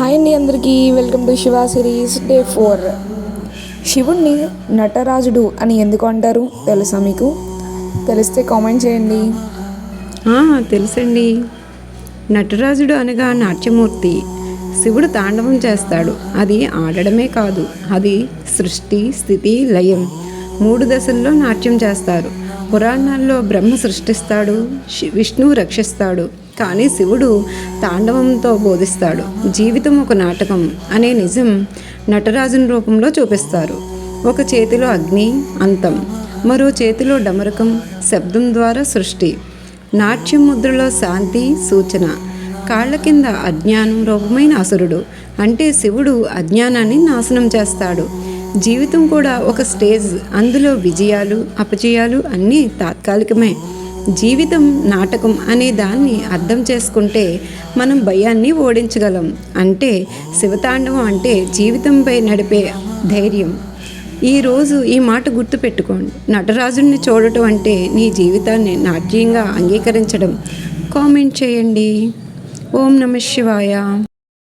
Hi అండి అందరికీ. Welcome to Shiva series day four శివుణ్ణి నటరాజుడు అని ఎందుకు అంటారు? తెలుసా మీకు? తెలిస్తే కామెంట్ చేయండి. తెలుసండి. నటరాజుడు అనగా నాట్యమూర్తి. శివుడు తాండవం చేస్తాడు. అది ఆడడమే కాదు. అది సృష్టి స్థితి లయం. మూడు దశల్లో నాట్యం చేస్తారు. పురాణాల్లో బ్రహ్మ సృష్టిస్తాడు విష్ణువు రక్షిస్తాడు కానీ శివుడు తాండవంతో బోధిస్తాడు. జీవితం ఒక నాటకం అనే నిజం నటరాజుని రూపంలో చూపిస్తారు. ఒక చేతిలో అగ్ని అంతం. మరో చేతిలో డమరకం శబ్దం ద్వారా సృష్టి. నాట్యం ముద్రలో శాంతి సూచన. కాళ్ళ కింద అజ్ఞానం రూపమైన అసురుడు. అంటే శివుడు అజ్ఞానాన్ని నాశనం చేస్తాడు. జీవితం కూడా ఒక స్టేజ్. అందులో విజయాలు అపజయాలు అన్నీ తాత్కాలికమే. జీవితం నాటకం అనే దాన్ని అర్థం చేసుకుంటే మనం భయాన్ని ఓడించగలం. అంటే శివతాండవం అంటే జీవితంపై నడిపే ధైర్యం. ఈరోజు ఈ మాట గుర్తుపెట్టుకోండి. నటరాజుని చూడటం అంటే నీ జీవితాన్ని నాట్యంగా అంగీకరించడం. కామెంట్ చేయండి. ఓం నమ శివాయ.